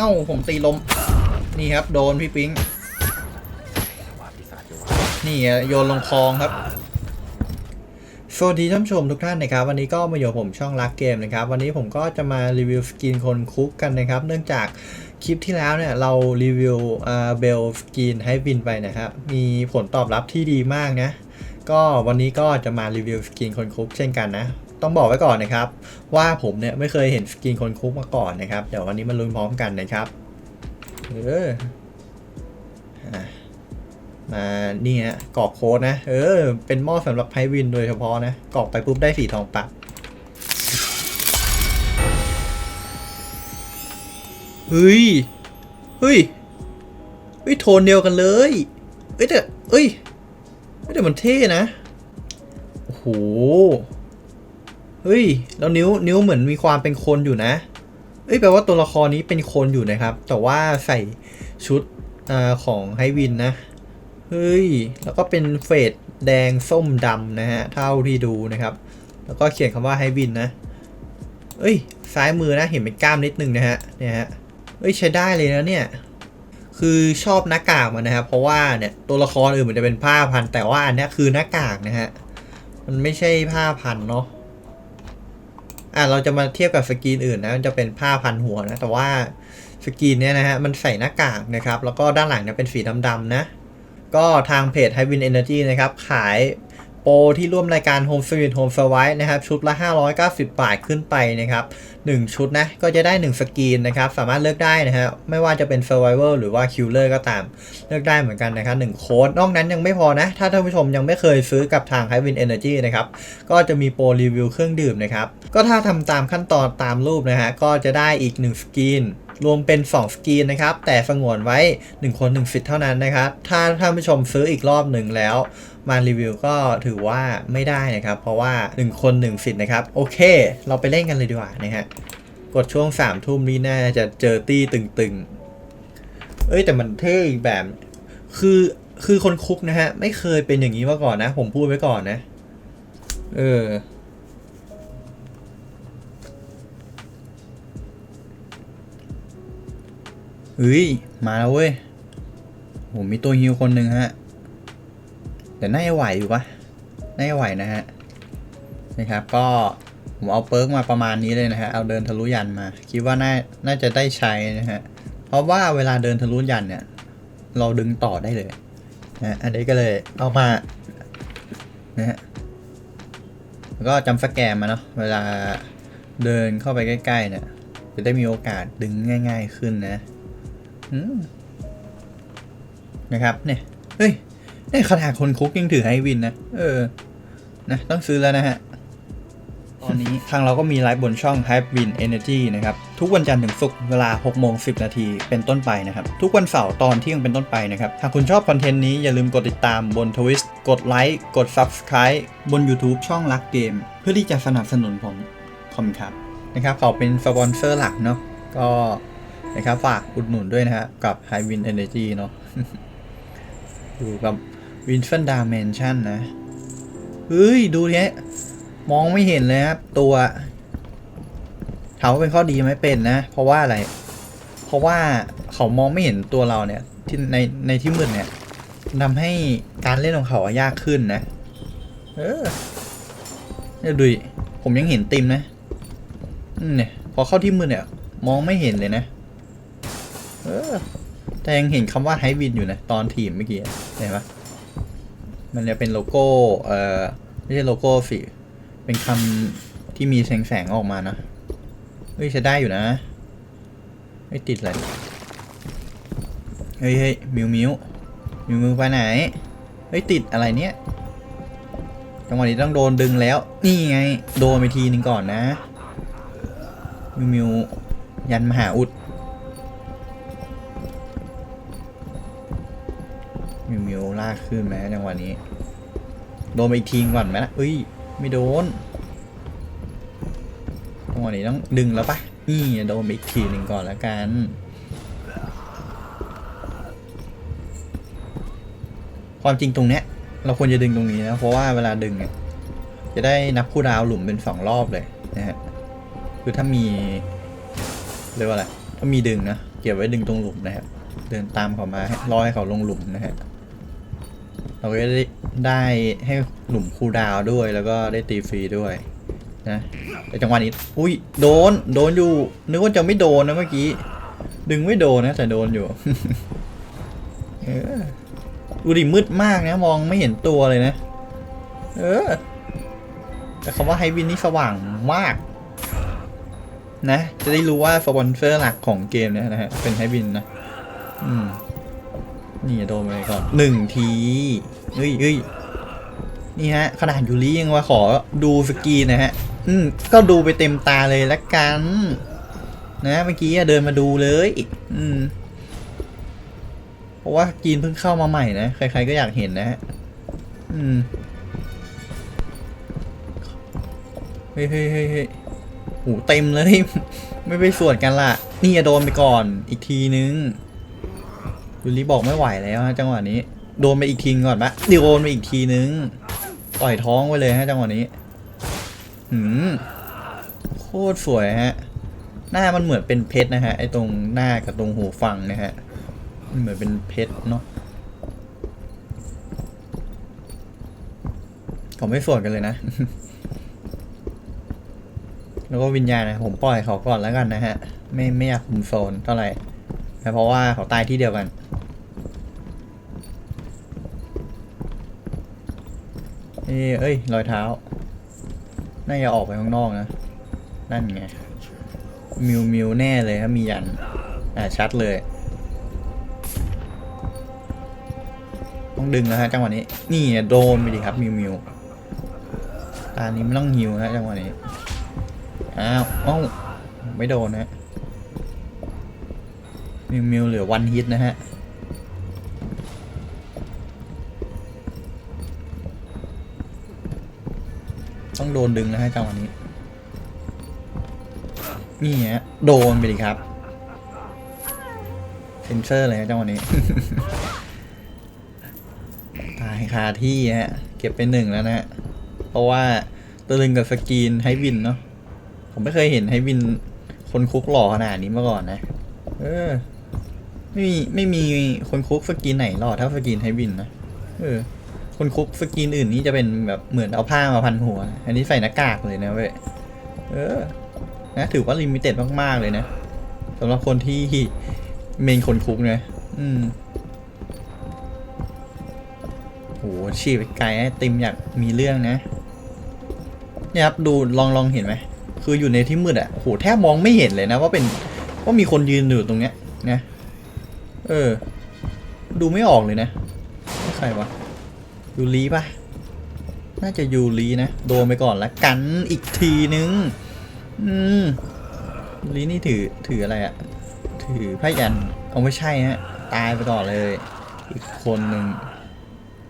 เอ้าผมตีลม นี่ครับโดนพี่ปิ๊ง นี่โยนลงคลองครับสวัสดีท่านผู้ชมทุกท่านนะครับ วันนี้ก็มาอยู่ผมช่องรักเกมนะครับ วันนี้ผมก็จะมารีวิวสกินคนคุกกันนะครับ เนื่องจากคลิปที่แล้วเนี่ยเรารีวิวเบลสกินให้วินไปนะครับ มีผลตอบรับที่ดีมากนะ ก็วันนี้ก็จะมารีวิวสกินคนคุกเช่นกันนะ ต้องบอกไว้ก่อนนะครับ ว่าผมเนี่ยไม่เคยเห็นสกินคนคุกมาก่อนนะครับ เดี๋ยววันนี้มาลุ้นพร้อมกันนะครับเอออะมานี่ฮะกรอกโค้ดนะ เออ เป็นหม้อสำหรับไพวินโดยเฉพาะนะกรอกไปปุ๊บได้สีทองปักเฮ้ย เฮ้ย เฮ้ย โทนเดียวกันเลย เฮ้ยแต่เฮ้ยเฮ้ยแต่มันเท่นะ โอ้โห เฮ้ย แล้วนิ้วนิ้วเหมือนมีความเป็นคนอยู่นะ เอ้ยแปลว่าตัวละครนี้เป็นคนอยู่นะครับ แต่ว่าใส่ชุดอของไฮวินนะ เฮ้ย แล้วก็เป็นเฟดแดงส้มดำนะฮะ เท่าที่ดูนะครับ แล้วก็เขียนคำว่าไฮวินนะ เอ้ย ซ้ายมือนะ เห็นเป็นกล้ามนิดนึงนะฮะ เนี่ยฮะ เอ้ยใช้ได้เลยนะเนี่ย คือชอบหน้ากากมันนะครับ เพราะว่าเนี่ยตัวละครอื่นมันจะเป็นผ้าพัน แต่ว่าอันนี้คือหน้ากากนะฮะ มันไม่ใช่ผ้าพันเนาะ อะเราจะมาเทียบกับสกรีนอื่นนะมันจะเป็นผ้าพันหัวนะ แต่ว่าสกรีนเนี้ยนะฮะมันใส่หน้ากากนะครับ แล้วก็ด้านหลังเนี่ยเป็นสีดำๆนะ ก็ทางเพจ h i v i n Energy นะครับ ขาย โปรที่ร่วมรายการ Home Sweet Home Survive นะครับ ชุดละ 590 บาทขึ้นไปนะครับ 1 ชุดนะ ก็จะได้ 1 สกรีนนะครับ สามารถเลือกได้นะฮะไม่ว่าจะเป็น Survivor หรือว่า Killer ก็ตาม เลือกได้เหมือนกันนะครับ1โค้ดนอกนั้นยังไม่พอนะ ถ้าท่านผู้ชมยังไม่เคยซื้อกับทาง h i v i n Energy นะครับ ก็จะมีโปรรีวิวเครื่องดื่มนะครับ ก็ถ้าทำตามขั้นตอนตามรูปนะฮะก็จะได้อีก 1 สกรีนรวมเป็น 2 สกรีนนะครับ แต่สงวนไว้ 1 คน 1 สิทธิ์เท่านั้นนะครับ ถ้าท่านผู้ชมซื้ออีกรอบหนึ่งแล้ว มารีวิวก็ถือว่าไม่ได้นะครับ เพราะว่า 1 คน 1 สิทธิ์นะครับ โอเค เราไปเล่นกันเลยดีกว่านะฮะกดช่วง3ามทุ่มนี้น่าจะเจอตี้ตึงๆ เอ้ย แต่มันเท่อีกแบบ คือคือคนคุกนะฮะ ไม่เคยเป็นอย่างนี้มาก่อนนะ ผมพูดไว้ก่อนนะ เออเฮ้ย มาแล้วเว้ยผมมีตัวฮิวคนหนึ่งฮะ แต่น่าจะไหวอยู่ปะน่าจะไหวนะฮะนะครับก็ผมเอาเปิร์กมาประมาณนี้เลยนะฮะเอาเดินทะลุยันมา คิดว่าน่าน่าจะได้ใช้นะฮะเพราะว่าเวลาเดินทะลุยันเนี่ยเราดึงต่อได้เลยนะอันนี้ก็เลยเอามานะฮะแล้วก็จำสแกมมาเนาะเวลาเดินเข้าไปใกล้ๆเนี่ยจะได้มีโอกาสดึงง่าย ๆขึ้นนะนะครับเนี่ยเฮ้ย นี่ขนาดคนคุกยังถือไฮวินนะ เออ นะ ต้องซื้อแล้วนะฮะ ตอนนี้ทางเราก็มีไลฟ์บนช่อง Hype Win Energy นะครับ ทุกวันจันทร์ถึงศุกร์เวลา6โมง10 นาทีเป็นต้นไปนะครับ ทุกวันเสาร์ตอนเที่ยงเป็นต้นไปนะครับ หากคุณชอบคอนเทนต์นี้อย่าลืมกดติดตามบน Twitch กดไลค์ กด Subscribe บน YouTube ช่องรักเกม เพื่อที่จะสนับสนุนผมขอบคุณครับนะครับเขาเป็นสปอนเซอร์หลักเนาะก็นะครับฝากอุดหนุนด้วยนะฮะกับ High Win Energy เนาะอยู่กับ w i n f e n d a m a n s i o n นะเฮ้ย ดูเนี้ยมองไม่เห็นเลยครับ ตัวถามว่าเป็นข้อดีไหมเป็นนะ เพราะว่าอะไร เพราะว่าเขามองไม่เห็นตัวเราเนี่ยที่ในในที่มืดเนี่ยทำให้การเล่นของเขายากขึ้นนะ เออเนี่ยดูผมยังเห็นติมนะอืมเนี่ยพอเข้าที่มือเนี่ย มองไม่เห็นเลยนะ เออ แต่ยังเห็นคำว่าไฮวินอยู่นะ ตอนทีมเมื่อกี้เห็นปะ มันจะเป็นโลโก้ เอ่อ ไม่ใช่โลโก้สิ เป็นคำที่มีแสงแสงออกมานะ เฮ้ยใช้ได้อยู่นะ ไม่ติดอะไรเฮ้ยเฮ้ยมิวมิวมิวมิวไปไหน เฮ้ยติดอะไรเนี่ยจังหวะนี้ต้องโดนดึงแล้ว นี่ไง โดนไปทีนึงก่อนนะ มิวมิวยันมหาอุด มิวมิวลากขึ้นไหมจังหวะนี้ โดนไปอีกทีก่อนไหมล่ะเอ้ย ไม่โดนจังหวะนี้ต้องดึงแล้วปะนี่โดนไปอีกทีหนึ่งก่อนแล้วกันความจริงตรงเนี้ย เราควรจะดึงตรงนี้นะ เพราะว่าเวลาดึงเนี่ยจะได้นับคู่ดาวหลุมเป็นสองรอบเลยนะฮะคือถ้ามีเรียกว่าอะไรถ้ามีดึงนะเก็บไว้ดึงตรงหลุมนะครับเดินตามเขามา รอให้เขาลงหลุมนะฮะ เราก็ได้ได้ให้หลุมคูดาวด้วยแล้วก็ได้ตีฟรีด้วยนะแต่จังหวะนี้ อุ้ยโดน โดนอยู่ นึกว่าจะไม่โดนนะเมื่อกี้ ดึงไม่โดนนะ แต่โดนอยู่เออดูดิมืดมากนะ มองไม่เห็นตัวเลยนะ เออ แต่คำว่าไฮวินนี่สว่างมาก นะ จะได้รู้ว่าสปอนเซอร์หลักของเกมเนี่ยนะฮะเป็นไฮวินนะ อืม นี่โดนไปก่อนหนึ่งทีเฮ้ยเฮ้ยนี่ฮะขนาดยูริยังมาขอดูสกีนะฮะ อืมก็ดูไปเต็มตาเลยละกัน นะเมื่อกี้อะเดินมาดูเลย อืมเพราะว่าสกีนเพิ่งเข้ามาใหม่นะ ใครๆก็อยากเห็นนะฮะ อืม เฮ้ยเฮ้ยเฮ้ยเฮ้ยโหเต็มเลย ไม่ไปสวดกันละ นี่อะโดนไปก่อนอีกทีนึง ยูริบอกไม่ไหวแล้วฮะจังหวะนี้ โดนไปอีกทีก่อนปะโดนไปอีกทีนึงปล่อยท้องไว้เลยฮะจังหวะนี้หืมโคตรสวยฮะ หน้ามันเหมือนเป็นเพชรนะฮะไอตรงหน้ากับตรงหูฟังนะฮะมันเหมือนเป็นเพชรเนาะเขาไม่สวดกันเลยนะ แล้วก็วิญญาณนะผมปล่อยเขาก่อนแล้วกันนะฮะ ไม่ไม่อยากคุมโซนเท่าไหร่ นะเพราะว่าเขาตายที่เดียวกันเอ้ยเอ้ย รอยเท้า น่าจะออกไปข้างนอกนะ นั่นไง มิวมิวแน่เลยครับมียัน อ่าชัดเลย ต้องดึงนะฮะจังหวะนี้ นี่โดนไปดิครับมิวมิวตานี้ไม่ต้องฮิวนะจังหวะนี้ อ้าวเอ้าไม่โดนนะ มิวมิวเหลือวันฮิตนะฮะ ต้องโดนดึงนะฮะจังหวะนี้ นี่ฮะ โดนไปดิครับ เซนเซอร์เลยฮะจังหวะนี้ ตายคาที่ฮะ เก็บไปหนึ่งแล้วนะฮะ เพราะว่าตะลึงกับสกรีนไฮวินเนาะ ผมไม่เคยเห็นไฮวินคนคุกหล่อขนาดนี้มาก่อนนะ เออ ไม่มีไม่มีคนคุกสกรีนไหนหล่อเท่าสกรีนไฮวินนะเออ คนคุกสกรีนอื่นนี่จะเป็นแบบเหมือนเอาผ้ามาพันหัว อันนี้ใส่หน้ากากเลยนะเว้ยเออ นะถือว่าลิมิเต็ดมากๆเลยนะสำหรับคนที่เมนคนคุกนะอืมโหชีไปไกลไอ้ติมอยากมีเรื่องนะเนี่ยครับดูลองลองเห็นไหมคืออยู่ในที่มืดอะโหแทบมองไม่เห็นเลยนะ ว่าเป็นว่ามีคนยืนอยู่ตรงเนี้ยนะ เออ ดูไม่ออกเลยนะใครวะยูรีปะน่าจะยูรีนะ โดนไปก่อนละกันอีกทีนึง อืมยูรีนี่ถือถืออะไรอะถือพระยันเอาไม่ใช่ฮะตายไปก่อนเลย อีกคนหนึ่ง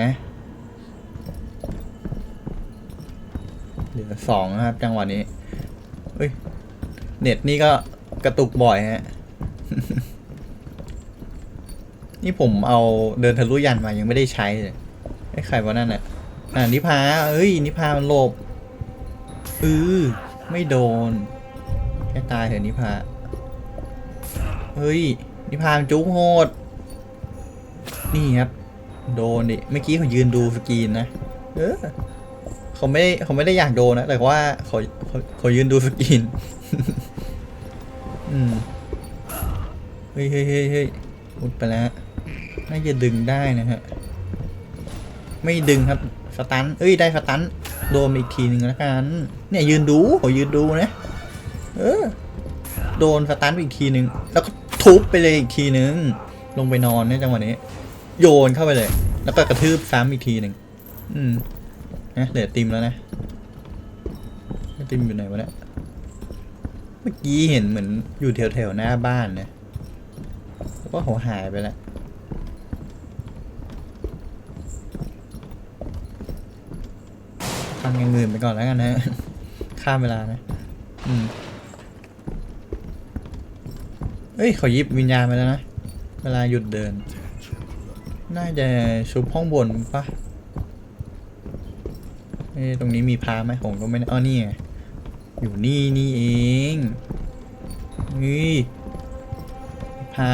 นะเหลือสองนะครับจังหวะนี้เฮ้ย เน็ตนี่ก็กระตุกบ่อยฮะ นี่ผมเอาเดินทะลุยันมายังไม่ได้ใช้เลยไอ้ใครวะนั่นน่ะอ่านิพาเอ้ยนิพามันหลบเออไม่โดน แค่ตายเถอะนิพาเฮ้ยนิพามันจุกโหด นี่ครับ โดนดิเมื่อกี้เขายืนดูสกรีนนะเออเขาไม่ได้เขาไม่ได้อยากโดนนะ แต่ว่าเขาเขาเขายืนดูสกรีนอืมเฮ้ยเฮ้ยเฮ้ยเฮ้ยมุดไปแล้ว น่าจะดึงได้นะฮะ ไม่ดึงครับ สตัน เอ้ย ได้สตัน โดนอีกทีหนึ่งแล้วกัน เนี่ยยืนดูเขายืนดูนะ เออ โดนสตันไปอีกทีหนึ่ง แล้วก็ทุบไปเลยอีกทีหนึ่ง ลงไปนอนในจังหวะนี้ โยนเข้าไปเลย แล้วก็กระทืบซ้ำอีกทีหนึ่ง อืม นะเหลือติมแล้วนะติมอยู่ไหนวะเนี่ย เมื่อกี้เห็นเหมือนอยู่แถวแถวๆหน้าบ้านนะแล้วก็เขาหายไปแล้ว ทำอย่างอื่นไปก่อนแล้วกันนะข้ามเวลานะ อืมเอ้ยเขายิบวิญญาณไปแล้วนะ เวลาหยุดเดิน น่าจะชุบห้องบนปะเอ้ตรงนี้มีพาไหมผมก็ไม่ได้อ๋อนี่ไงอยู่นี่นี่เองนี่พา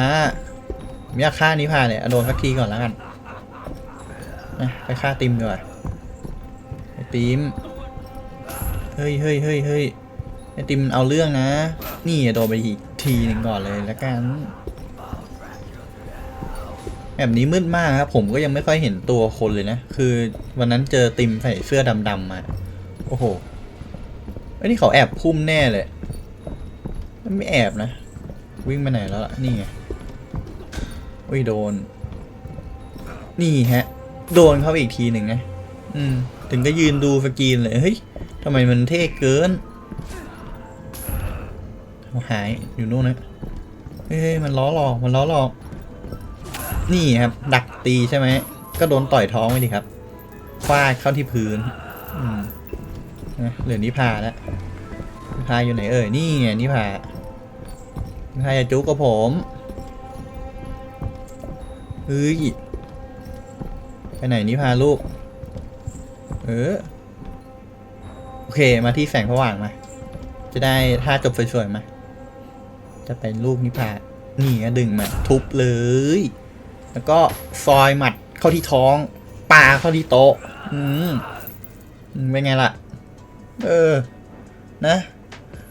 ผมอยากฆ่านิพาเนี่ยโดนสักทีก่อนแล้วกันนะไปฆ่าติมดีกว่า ติม เฮ้ยเฮ้ยเฮ้ยเฮ้ยไอติมมันเอาเรื่องนะ นี่โดนไปอีกทีหนึ่งก่อนเลยแล้วกันแบบนี้มืดมากครับ ผมก็ยังไม่ค่อยเห็นตัวคนเลยนะ คือวันนั้นเจอติมใส่เสื้อดำๆมา โอ้โหไอ้ยนี่เขาแอบพุ่มแน่เลยไม่แอบนะ วิ่งไปไหนแล้วล่ะ นี่ไงอุ้ยโดน นี่ฮะ โดนเข้าอีกทีหนึ่งนะ อืม ถึงก็ยืนดูสกรีนเลย เฮ้ยทำไมมันเท่เกินหายอยู่นู่นนะ เฮ้ยมันล้อหลอกมันล้อหลอก นี่ครับ ดักตีใช่ไหม ก็โดนต่อยท้องไปดิครับฟาดเข้าที่พื้น อืมนะเหลือนิพาแล้วนิพาอยู่ไหนเอ่ย นี่ไงนิพานิพาอย่าจุกกับผมเฮ้ยไปไหนนิพาลูก เออ โอเค มาที่แสงสว่างมา จะได้ท่าจบสวยๆมา จะเป็นลูกนิพพานนี่ดึงมา ทุบเลย แล้วก็ซอยหมัดเข้าที่ท้องปาเข้าที่โต๊ะ อืมเป็นไงล่ะ เออ นะ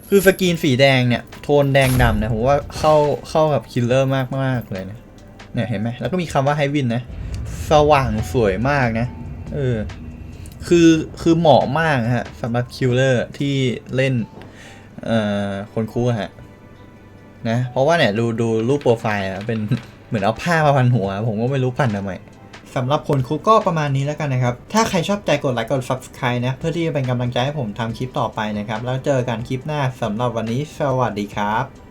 คือสกรีนสีแดงเนี่ย โทนแดงดำเนี่ยผมว่าเข้าเข้ากับคิลเลอร์มากมากเลยนะเนี่ยเห็นไหมแล้วก็มีคำว่าไฮวินนะ สว่างสวยมากนะ เออ คือคือเหมาะมากฮะสำหรับคิลเลอร์ที่เล่นเอ่อคนคู่ฮะนะเพราะว่าเนี่ยดูดูรูปโปรไฟล์อะเป็นเหมือนเอาผ้ามาพันหัว ผมก็ไม่รู้พันทำไมสำหรับคนคุกก็ประมาณนี้แล้วกันนะครับ ถ้าใครชอบใจกดไลค์กด subscribe นะ เพื่อที่จะเป็นกำลังใจให้ผมทำคลิปต่อไปนะครับ แล้วเจอกันคลิปหน้าสำหรับวันนี้สวัสดีครับ